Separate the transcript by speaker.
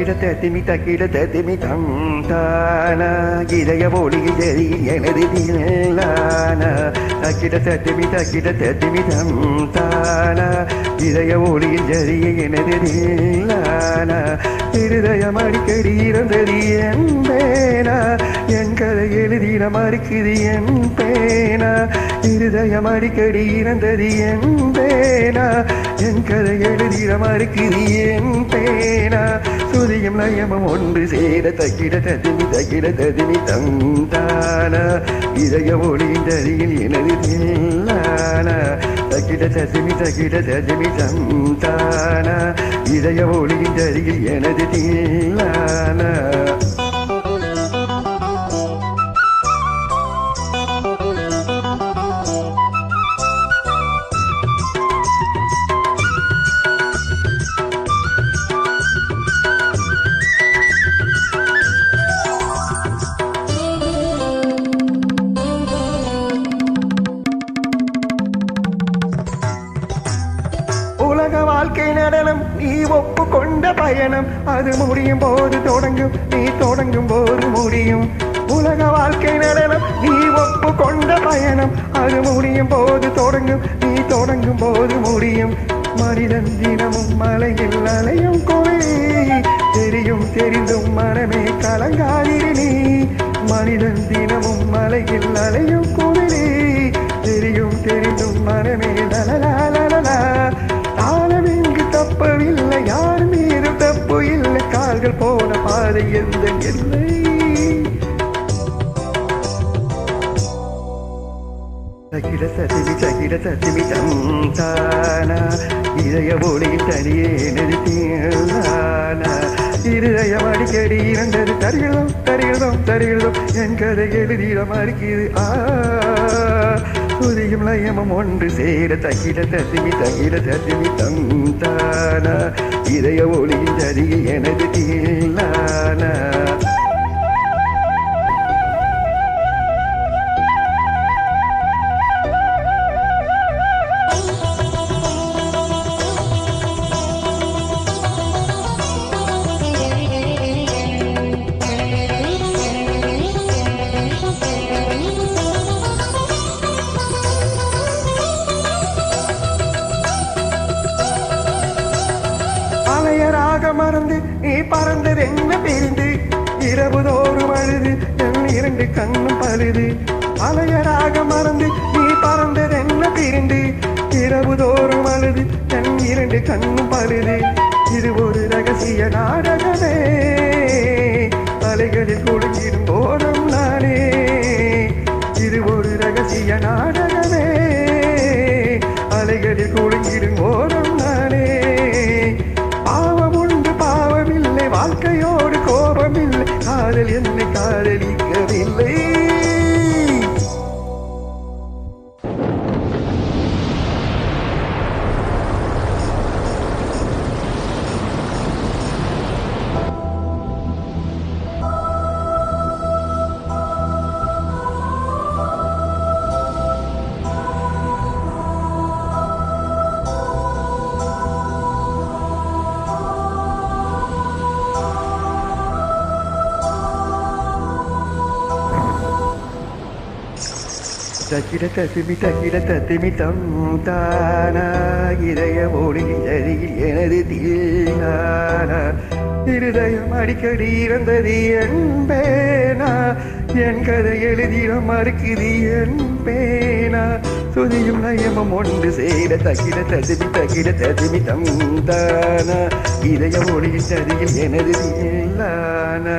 Speaker 1: தக்கிட தத்திமி தக்கிட தத்திமி தம் தான இதய ஒளியில் தெரி எனது தில்லான தக்கிட தத்திமி தக்கிட தத்திமி தம் தான இதய ஒளியில் ஜரிய எனது தில்லான இருதயம் அடிக்கடி இறந்தது என் பேனா? என் கதை எழுதின மறுக்குது என் பேனா? இருதயம் அடிக்கடி இறந்தது என் பேனா? என் கதை எழுதின மறுக்குது என் பேனா? துதியும் லயமும் ஒன்று சேர தகிட ததிமி தகிட ததிமி தந்தானா? இதய ஒளியின் தரியில் எனது தில்லானா தகிட ததிமி தகிட ததிமி தந்தானா? இதய ஒளியின் தரியில் எனது தில்லானா நடனம் நீ ஒப்பு கொண்ட பயணம். அது முடியும் போது தொடங்கும் நீ தொடங்கும் போது முடியும். உலக வாழ்க்கை நடனம் நீ ஒப்பு கொண்ட பயணம். அது முடியும் போது தொடங்கும் நீ தொடங்கும் போது முடியும். மனிதன் தினமும் மலையில் அலையும் குறை தெரியும் தெரிந்தும் மனமே கலங்காதிரு நீ. மனிதன் தினமும் மலையில் அலையும் குளிரே தெரியும் தெரிந்தும் மனமே லலலா தப்பவில்லை யார் மீது தப்பு இல்லை கால்கள் போன பாதை எந்த இல்லை தகிட சசிமி தகிட தத்திமி தம் இதய ஒளியில் தனியே நிறுத்தினானா இருதயம் அடிக்கடி இரண்டது தருகிறதும் தருகிறதும் தருகிறதும் என் கதை எழுதிட மறுக்கிறது. ஆ புதியும் லயமும் ஒன்று சேர தகிட தத்திமி தகிட தத்திமி தம் இதய ஒளியின் தருகி எனது தீலானா மறந்து நீ பறந்தது என்ன பிரிந்து? இரவு தோறும் அழுது என் இரண்டு கண்ணும் பழுது. அலையராக மறந்து நீ பறந்தது என்ன பிரிந்து? இரவு தோறும் அழுது என் இரண்டு கண்ணும் பழுது. இது ஒரு ரகசிய நாடகமே. அலைகளில் கொடுங்கிடும் போதும் நானே. தக்கிட தத்திமி தக்கிட தத்திமி தம் தானா இதய ஒளியின் அருகில் எனது தீனானா இருதயம் அடிக்கடி இறந்தது என்பேனா என் கதை எழுதிட மறுக்குது என் பேனா சுதியும் நயமும் ஒன்று சேர தக்கிட தத்திமி தக்கிட தத்திமி தம் தானா இதய ஒளியின் சரியில் எனது தீலானா